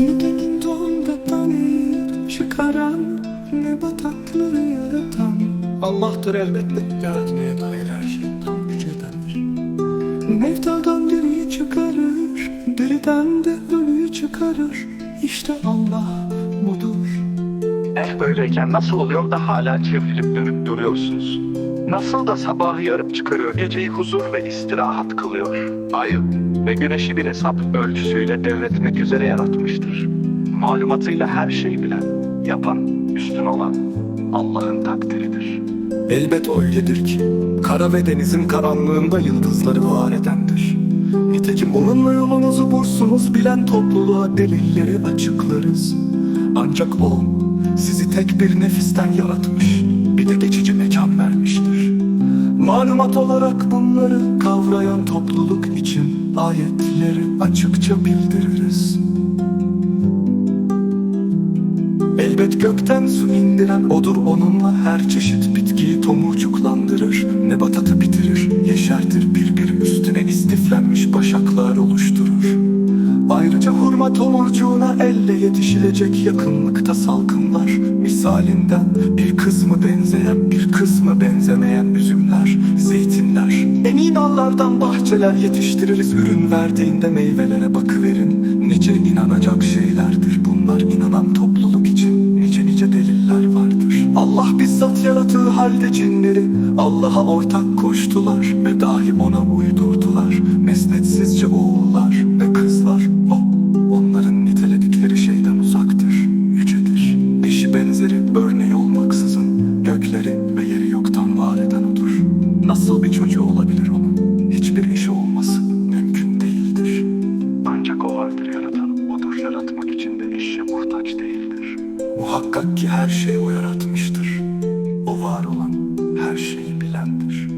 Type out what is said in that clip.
Nitekim doğumdan çıkaran Ne bataklığı yaratan. Allah'tır elbette. Yaratmaya dair her şeyden yücedendir Mevtadan diriyi çıkarır Diriden de ölüyü çıkarır. İşte Allah budur. Eh böyleyken nasıl oluyor da hala çevrilip dönüp duruyorsunuz? Nasıl da sabahı yarıp çıkarıyor, geceyi huzur ve istirahat kılıyor? Ayı ve güneşi bir hesap ölçüsüyle devretmek üzere yaratmıştır. Malumatıyla her şeyi bilen, yapan, üstün olan Allah'ın takdiridir. Elbet öyledir ki Kara ve denizin karanlığında yıldızları var edendir Nitekim onunla yolunuzu bulursunuz bilen topluluğa delilleri açıklarız Ancak o sizi tek bir nefisten yaratmış Malumat olarak bunları kavrayan topluluk için Ayetleri açıkça bildiririz. Elbet gökten su indiren odur onunla her çeşit bitkiyi tomurcuklandırır. Nebatatı bitirir, yeşertir bir üstüne istiflenmiş başaklar oluşturur Ayrıca hurma tomurcuğuna elle yetişilecek yakınlıkta salkımlar. Misalinden bir kısmı benzeyen bir kısmı benzemeyen üzümler, zeytinler. Emin dallardan bahçeler yetiştiririz. Ürün verdiğinde meyvelere bakıverin. Nice inanacak şeylerdir bunlar. İnanan topluluk için Nice nice deliller vardır. Allah bizzat yarattığı halde cinleri Allah'a ortak koştular ve dahi ona uydurdular. Mesnetsizce oğullar Nasıl bir çocuğu olabilir onun? Hiçbir işi olması mümkün değildir. Ancak o vardır yaratan, odur yaratmak için de işe muhtaç değildir. Muhakkak ki her şeyi o yaratmıştır. O var olan, her şeyi bilendir.